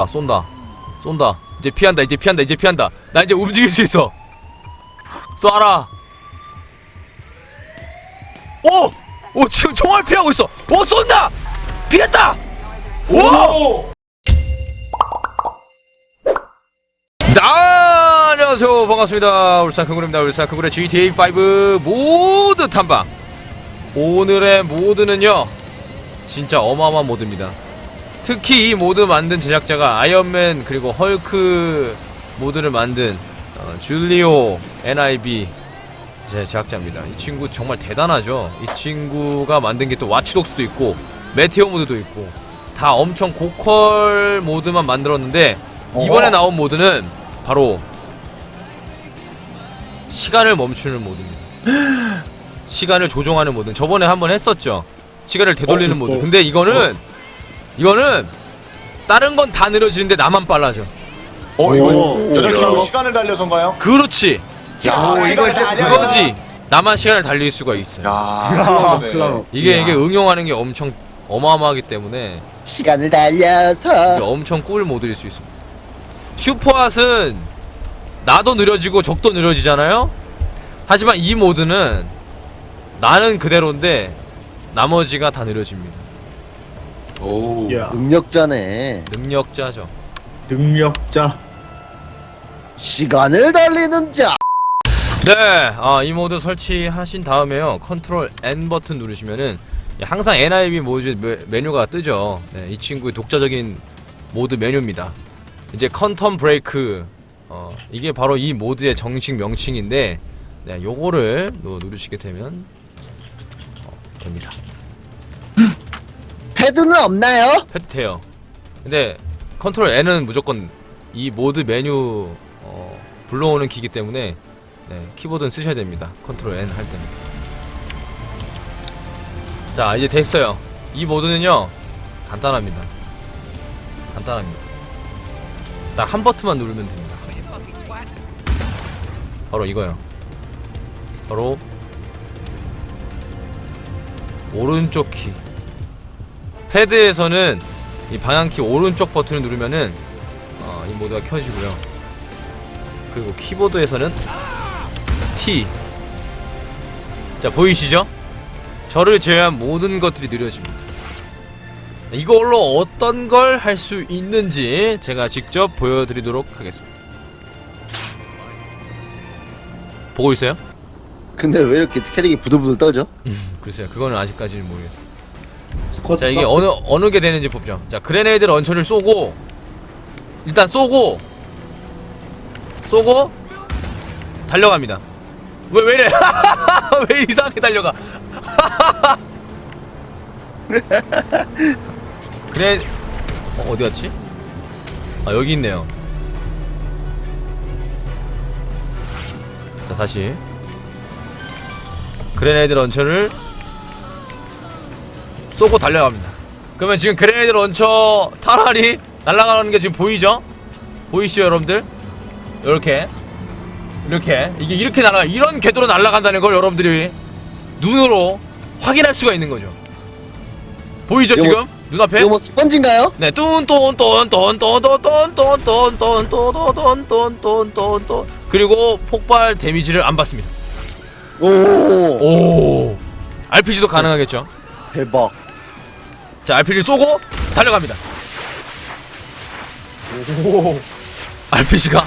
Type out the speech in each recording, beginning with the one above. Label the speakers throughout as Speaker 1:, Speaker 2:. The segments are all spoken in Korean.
Speaker 1: 아 쏜다. 쏜다. 이제 피한다 이제 피한다 이제 피한다. 나 이제 움직일 수 있어. 쏴라. 오! 오 지금 총알 피하고 있어. 오 쏜다! 피했다! 오! 자, 안녕하세요. 반갑습니다. 울산 큰구입니다. 울산 큰구의 GTA5 모드 탐방. 오늘의 모드는요 진짜 어마어마한 모드입니다 특히 이 모드 만든 제작자가 아이언맨 그리고 헐크 모드를 만든 어, 줄리오 NIB 제 제작자입니다. 이 친구 정말 대단하죠. 이 친구가 만든 게 또 와치독스도 있고 메테오 모드도 있고 다 엄청 고퀄 모드만 만들었는데 이번에 나온 모드는 바로 시간을 멈추는 모드입니다. 시간을 조종하는 모드. 저번에 한번 했었죠. 시간을 되돌리는
Speaker 2: 어,
Speaker 1: 모드.
Speaker 2: 어.
Speaker 1: 근데 이거는 이거는 다른 건 다 느려지는데 나만 빨라져.
Speaker 2: 어 이거
Speaker 3: 오,
Speaker 2: 여자친구
Speaker 3: 야.
Speaker 2: 시간을 달려서인가요?
Speaker 1: 그렇지.
Speaker 2: 야
Speaker 3: 이거.
Speaker 1: 그거지. 나만 시간을 달릴 수가 있어요.
Speaker 2: 야
Speaker 3: 클라로.
Speaker 1: 이게 이게 응용하는 게 엄청 어마어마하기 때문에
Speaker 3: 시간을 달려서
Speaker 1: 엄청 꿀 모드일 수 있습니다. 슈퍼핫은 나도 느려지고 적도 느려지잖아요. 하지만 이 모드는 나는 그대로인데 나머지가 다 느려집니다.
Speaker 2: 오.
Speaker 3: 야.
Speaker 4: 능력자네.
Speaker 1: 능력자죠.
Speaker 3: 능력자
Speaker 4: 시간을 달리는 자.
Speaker 1: 네, 아, 이 모드 설치하신 다음에요. 컨트롤 N 버튼 누르시면은 항상 NIB 모드 메- 메뉴가 뜨죠. 네, 이 친구의 독자적인 모드 메뉴입니다. 이제 컨텀 브레이크 어, 이게 바로 이 모드의 정식 명칭인데 네, 요거를 누- 누르시게 되면 어, 됩니다.
Speaker 4: 패드는 없나요?
Speaker 1: 패트해요. 근데 컨트롤 N은 무조건 이 모드 메뉴 어, 불러오는 키기 때문에 네, 키보드는 쓰셔야 됩니다. 컨트롤 N 할 때는. 자 이제 됐어요. 이 모드는요 간단합니다. 간단합니다. 딱 한 버튼만 누르면 됩니다. 바로 이거요. 바로 오른쪽 키. 패드에서는 이 방향키 오른쪽 버튼을 누르면은 어, 이 모드가 켜지고요. 그리고 키보드에서는 T. 자 보이시죠? 저를 제외한 모든 것들이 느려집니다. 이걸로 어떤 걸 할 수 있는지 제가 직접 보여드리도록 하겠습니다. 보고 있어요?
Speaker 4: 근데 왜 이렇게 캐릭이 부들부들 떠져?
Speaker 1: 글쎄요, 그거는 아직까지는 모르겠어요.
Speaker 3: 스쿼트
Speaker 1: 자 이게 어느 어느 게 되는지 보죠. 자 그레네이드 런처를 쏘고 일단 쏘고 쏘고 달려갑니다. 왜왜 이래? 왜 이상하게 달려가? 그래 어, 어디 갔지? 아 여기 있네요. 자 다시 그레네이드 런처를 쏘고 달려갑니다. 그러면 지금 그레네이드 런처 타라리 날아가는 게 지금 보이죠? 보이시죠 여러분들? 이렇게 이렇게 이게 이렇게 날아 이런 궤도로 날아간다는 걸 여러분들이 눈으로 확인할 수가 있는 거죠. 보이죠 지금
Speaker 4: 뭐
Speaker 1: 눈앞에?
Speaker 4: 이거 뭐 스펀지인가요?
Speaker 1: 네, 뚠뚠뚠뚠뚠뚠뚠뚠뚠뚠뚠뚠뚠뚠뚠 그리고 폭발 데미지를 안 받습니다.
Speaker 4: 오,
Speaker 1: 오, RPG도 가능하겠죠?
Speaker 4: 대박.
Speaker 1: 자, RPG를 쏘고 달려갑니다. RPG가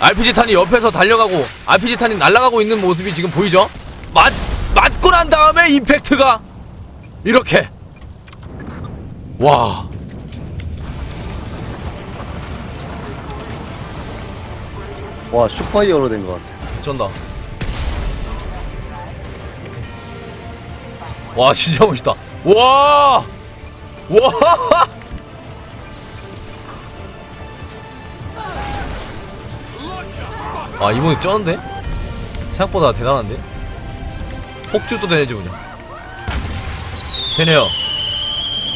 Speaker 1: RPG 탄이 옆에서 달려가고 RPG 탄이 날아가고 있는 모습이 지금 보이죠? 맞 맞고 난 다음에 임팩트가 이렇게 와.
Speaker 4: 와 슈퍼히어로 된 것 같아.
Speaker 1: 쩐다. 와 진짜 멋있다. 와. 와. 아 이번에 쩌는데? 생각보다 대단한데? 폭주도 되는지 보자. 되네요.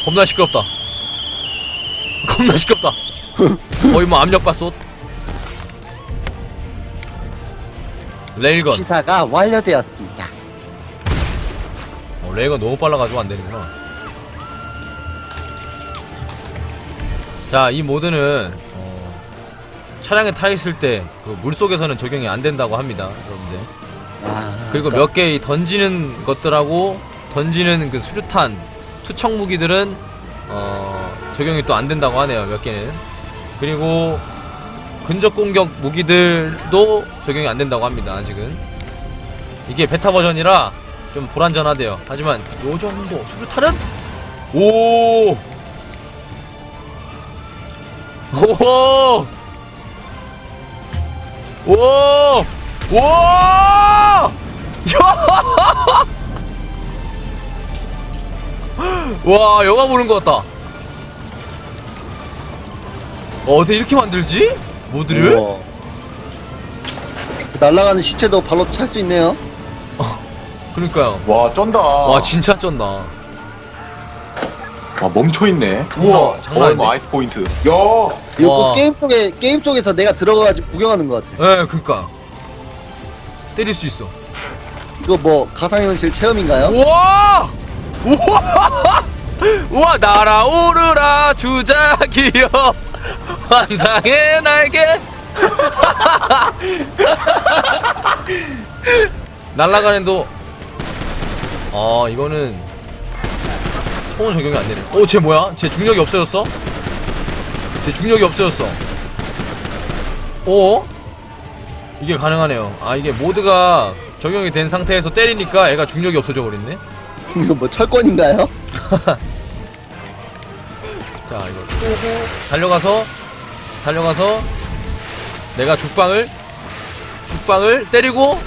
Speaker 1: 겁나 시끄럽다. 겁나 시끄럽다. 거의 뭐 압력밥솥. 레일건.
Speaker 4: 시사가 완료되었습니다.
Speaker 1: 어, 레이건 너무 빨라가지고 안 되는구나. 자, 이 모드는 어, 차량에 타 있을 때 그 물속에서는 적용이 안 된다고 합니다, 여러분들.
Speaker 4: 아,
Speaker 1: 그리고 몇개 던지는 것들하고 던지는 그 수류탄, 투척 무기들은 어, 적용이 또 안 된다고 하네요, 몇 개는. 그리고 근접 공격 무기들도 적용이 안 된다고 합니다, 아직은. 이게 베타 버전이라 좀 불안전하대요. 하지만 요 정도 수류탄은 오! 오! 오! 오! 야! 와, 영화 보는 것 같다. 어, 어떻게 이렇게 만들지? 모드를?
Speaker 4: 우와. 날아가는 시체도 발로 찰 수 있네요.
Speaker 1: 그러니까요.
Speaker 2: 와 쩐다.
Speaker 1: 와, 진짜 쩐다.
Speaker 2: 와 멈춰 있네.
Speaker 1: 우와, 장난 아닌데?
Speaker 2: 뭐 아이스 포인트. 야.
Speaker 4: 이거
Speaker 1: 와.
Speaker 4: 꼭 게임 속에 게임 속에서 내가 들어가가지고 구경하는 것 같아.
Speaker 1: 예, 그니까. 때릴 수 있어.
Speaker 4: 이거 뭐 가상현실 체험인가요?
Speaker 1: 우와! 우와! 우와, 날아오르라, 주작이여. 환상의 날개. 날아가는 도. 아, 이거는. 총은 적용이 안 되네. 오, 쟤 뭐야? 쟤 중력이 없어졌어? 쟤 중력이 없어졌어. 오? 이게 가능하네요. 아, 이게 모드가 적용이 된 상태에서 때리니까 애가 중력이 없어져 버렸네.
Speaker 4: 이거 뭐 철권인가요?
Speaker 1: 자 이거 쏘고 달려가서 달려가서 내가 죽방을 죽방을 때리고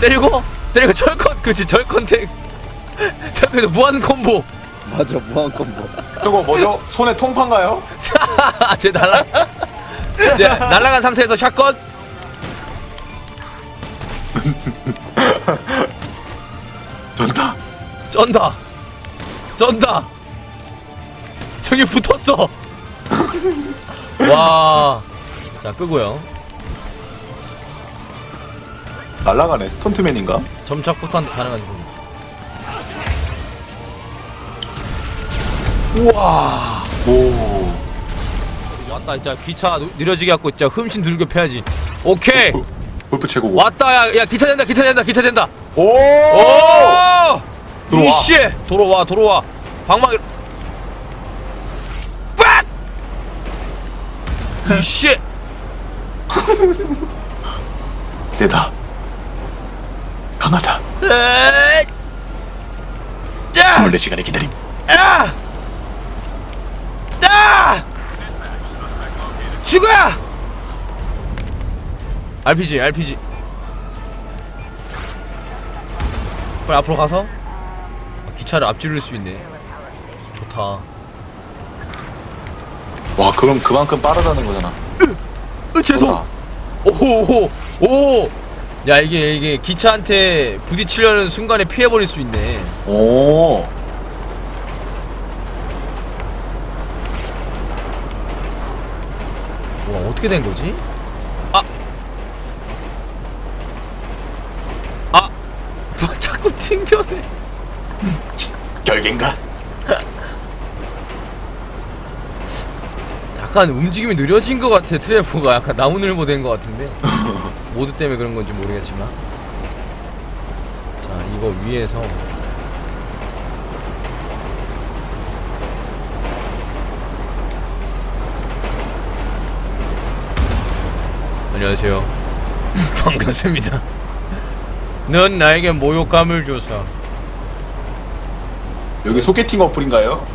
Speaker 1: 때리고 때리고 철컨 그치 철컨택 철컨에서 무한 콤보
Speaker 4: 맞아 무한 콤보.
Speaker 2: 저거 뭐죠? 손에 통판가요?
Speaker 1: 제 날라 제 날라간 상태에서 샷건
Speaker 2: 쩐다.
Speaker 1: 쩐다 쩐다 저기 붙었어 와자 끄고요
Speaker 2: 날라가네. 스턴트맨인가?
Speaker 1: 점착 포탄 가능한지 우와
Speaker 2: 오.
Speaker 1: 왔다 진짜 기차 누- 느려지게 갖고 진짜 흠신 들고 패야지 오케이
Speaker 2: 골프, 골프 최고고.
Speaker 1: 왔다 야, 야 기차 된다 기차 된다 기차 된다
Speaker 2: 오.
Speaker 1: 오
Speaker 2: 들어와.
Speaker 1: 이씨 돌아와 돌아와 방망이 빡 이씨
Speaker 2: 세다. 강하다.
Speaker 1: 에이 자
Speaker 2: 24시간의 기다림.
Speaker 1: 아! 아! 죽어! RPG, RPG. 빨리 앞으로 가서 아, 기차를 앞지를 수 있네. 좋다.
Speaker 2: 와 그럼 그만큼 빠르다는 거잖아.
Speaker 1: 으, 죄송.
Speaker 2: 좋다.
Speaker 1: 오호, 오. 야 이게 이게 기차한테 부딪히려는 순간에 피해버릴 수 있네.
Speaker 2: 오.
Speaker 1: 와 어떻게 된 거지? 아, 아, 뭐 자꾸 튕겨내.
Speaker 2: 결계인가?
Speaker 1: 약간 움직임이 느려진 것 같아 트레이버가 약간 나무늘보 된것 같은데 모드 때문에 그런 건지 모르겠지만 자 이거 위에서 안녕하세요. 반갑습니다. 넌 나에게 모욕감을 줘서.
Speaker 2: 여기 소개팅 어플인가요?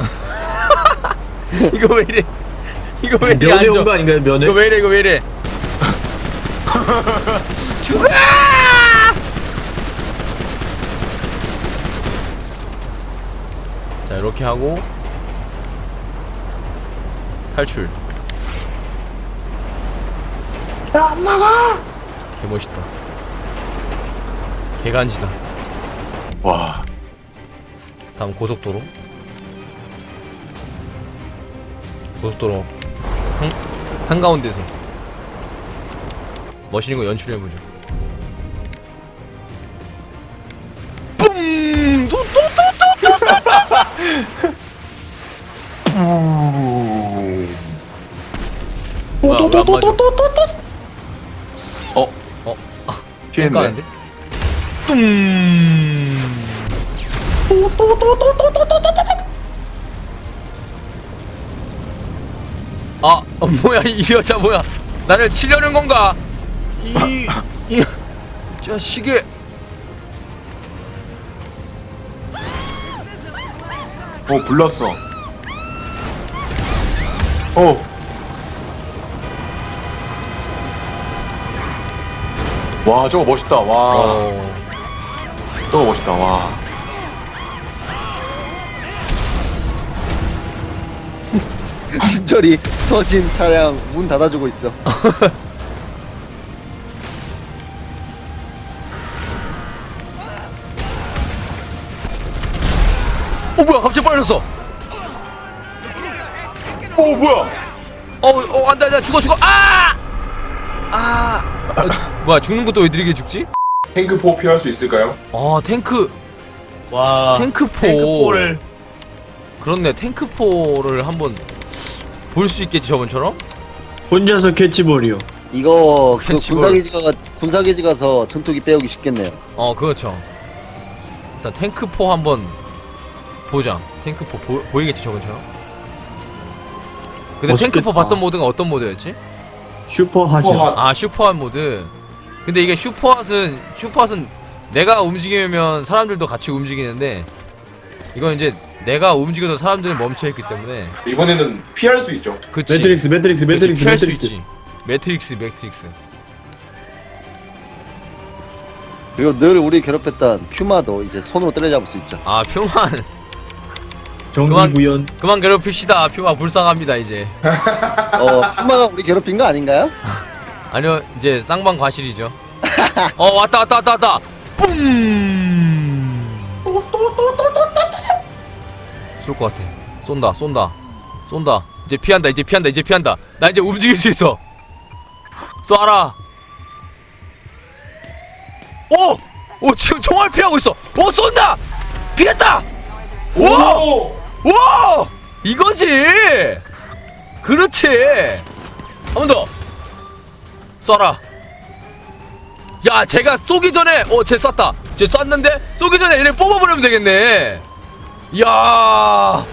Speaker 1: 이거 왜 이래? 이거 왜 이래?
Speaker 3: 면회
Speaker 1: 앉아.
Speaker 3: 온거 아닌가요? 면회?
Speaker 1: 이거 왜 이래? 이거 왜 이래? 죽어! 자 이렇게 하고 탈출 야안 나가! 개 멋있다. 개간지다.
Speaker 2: 와.
Speaker 1: 다음 고속도로. 고속도로. 한, 한가운데서. 멋있는 거 연출해 보죠. 뿜! 또 또또또! 뭐야 왜안 맞아?
Speaker 2: 어?
Speaker 1: 깜깜한데? 뚱 아, 어, 뭐야 이 여자 뭐야? 나를 치려는 건가? 이, 이 자식이.
Speaker 2: 어, 불났어. 어. 와, 저거 멋있다. 와.
Speaker 1: 어,
Speaker 2: 저거 멋있다. 와.
Speaker 4: 진철이 터진 차량 문 닫아주고 있어.
Speaker 1: 어 뭐야 갑자기 빨렸어.
Speaker 2: 어, 뭐야?
Speaker 1: 어, 어 안돼 안돼 죽어 죽어 아! 아, 어, 뭐야 죽는 것도 왜 느리게 죽지?
Speaker 2: 탱크 포 피할 수 있을까요?
Speaker 1: 아 탱크
Speaker 3: 와
Speaker 1: 탱크포.
Speaker 3: 탱크포를
Speaker 1: 그렇네 탱크포를 한번 볼 수 있겠지 저번처럼?
Speaker 3: 혼자서 캐치볼이요
Speaker 4: 이거 그
Speaker 1: 캔치볼.
Speaker 4: 군사기지 가 군사기지 가서 전투기 빼오기 쉽겠네요.
Speaker 1: 어 그렇죠 일단 탱크포 한번 보자 탱크포 보, 보이겠지 저번처럼? 근데
Speaker 3: 멋있겠다.
Speaker 1: 탱크포 봤던 모드가 어떤 모드였지?
Speaker 3: 슈퍼 하죠
Speaker 1: 아 슈퍼핫 모드 근데 이게 슈퍼핫은 슈퍼핫은 내가 움직이면 사람들도 같이 움직이는데 이건 이제 내가 움직여도 사람들은 멈춰있기 때문에
Speaker 2: 이번에는 피할 수 있죠.
Speaker 1: 그치.
Speaker 3: 매트릭스 매트릭스
Speaker 1: 그치,
Speaker 3: 매트릭스
Speaker 1: 피할 수
Speaker 3: 매트릭스.
Speaker 1: 있지. 매트릭스 매트릭스.
Speaker 4: 그리고 늘 우리 괴롭혔던 퓨마도 이제 손으로 때려잡을 수 있죠.
Speaker 1: 아 퓨만
Speaker 3: 정기
Speaker 1: 그만-
Speaker 3: 구현.
Speaker 1: 그만 괴롭힙시다. 퓨마 불쌍합니다 이제.
Speaker 4: 어 퓨마가 우리 괴롭힌 거 아닌가요?
Speaker 1: 아니요 이제 쌍방 과실이죠. 어 왔다 왔다 왔다 왔다. 뿜! 쏠것 같아. 쏜다 쏜다. 쏜다. 이제 피한다 이제 피한다 이제 피한다. 나 이제 움직일 수 있어. 쏴라. 오! 오 지금 총알 피하고 있어. 오 쏜다! 피했다! 오! 오! 이거지! 그렇지! 한 번 더 쏴라. 야 제가 쏘기 전에 어쟤 쐈다. 쟤 쐈는데 쏘기 전에 얘를 뽑아버리면 되겠네. 야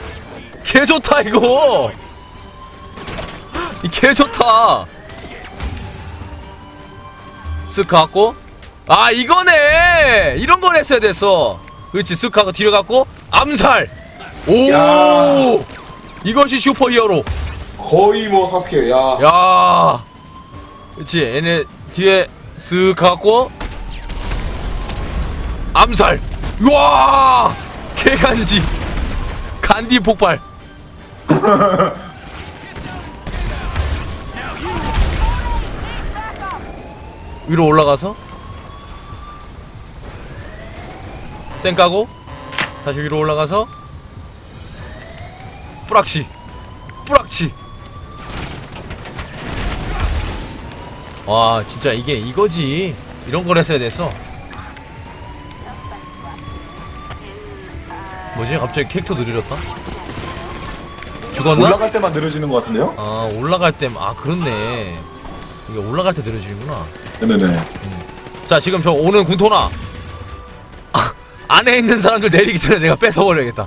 Speaker 1: 개좋다 이거. 이 개좋다. 쓱 갖고. 아 이거네. 이런 걸 했어야 됐어. 그렇지 쓱 하고 뒤로 갖고 암살. 오!
Speaker 2: 야.
Speaker 1: 이것이 슈퍼히어로.
Speaker 2: 거의 뭐 사스케. 야.
Speaker 1: 야, 그렇지. 얘네 뒤에 쓱 갖고 암살. 와, 개간지. 간디 폭발. 위로 올라가서 쌩 까고 다시 위로 올라가서 뿌락치 뿌락치 와 진짜 이게 이거지. 이런 걸 했어야 됐어. 뭐지? 갑자기 캐릭터 느려졌다? 죽었나?
Speaker 2: 올라갈 때만 느려지는 것 같은데요?
Speaker 1: 아 올라갈 때아 그렇네. 이게 올라갈 때 느려지는구나.
Speaker 2: 네네네.
Speaker 1: 자 지금 저 오는 군토나. 아, 안에 있는 사람들 내리기 전에 내가 뺏어버려야겠다.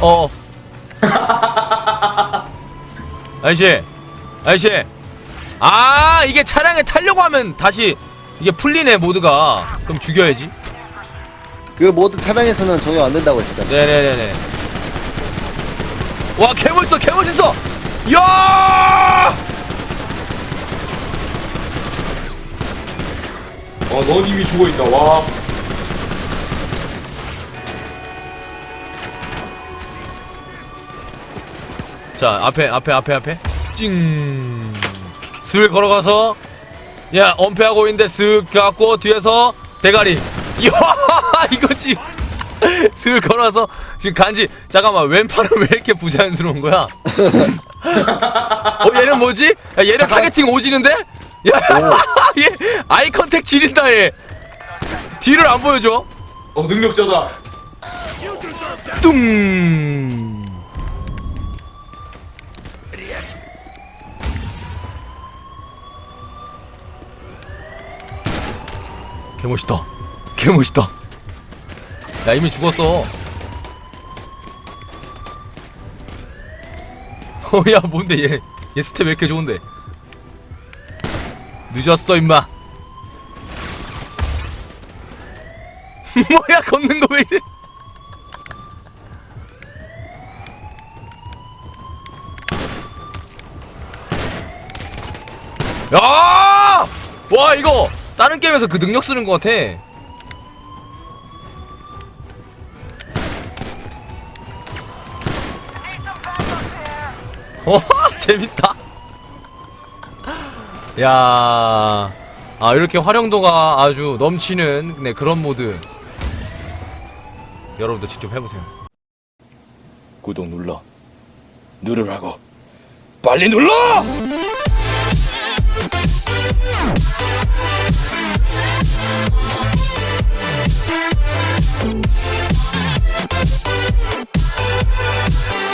Speaker 1: 어. 아저씨. 아저씨 아 이게 차량에 타려고 하면 다시 이게 풀리네 모드가. 그럼 죽여야지.
Speaker 4: 그 모든 차량에서는 적용 안 된다고 했잖아요.
Speaker 1: 네네네네. 와 개멋있어 개멋있어! 야!
Speaker 2: 어, 넌 이미 죽어 있다. 와.
Speaker 1: 자 앞에 앞에 앞에 앞에. 찡 슬 걸어가서 야 엄폐하고 있는데 쓱 갖고 뒤에서 대가리. 이야 이거지 슬 걸어서 지금 간지 잠깐만 왼팔은 왜 이렇게 부자연스러운 거야? 어 얘는 뭐지? 야 얘는 타겟팅 오지는데? 야얘 아이 컨택 지린다 얘. 뒤를 안 보여줘.
Speaker 2: 어, 능력자다.
Speaker 1: 뚱 개멋있다. 개멋있다. 야 이미 죽었어. 어야 뭔데 얘. 얘 스텝 왜 이렇게 좋은데? 늦었어 임마. 뭐야 걷는 거 왜 이래? 야! 와 이거 다른 게임에서 그 능력 쓰는 것 같아. 어 재밌다. 야, 아 이렇게 활용도가 아주 넘치는 네 그런 모드. 여러분도 직접 해보세요.
Speaker 5: 구독 눌러 누르라고 빨리 눌러! Bye.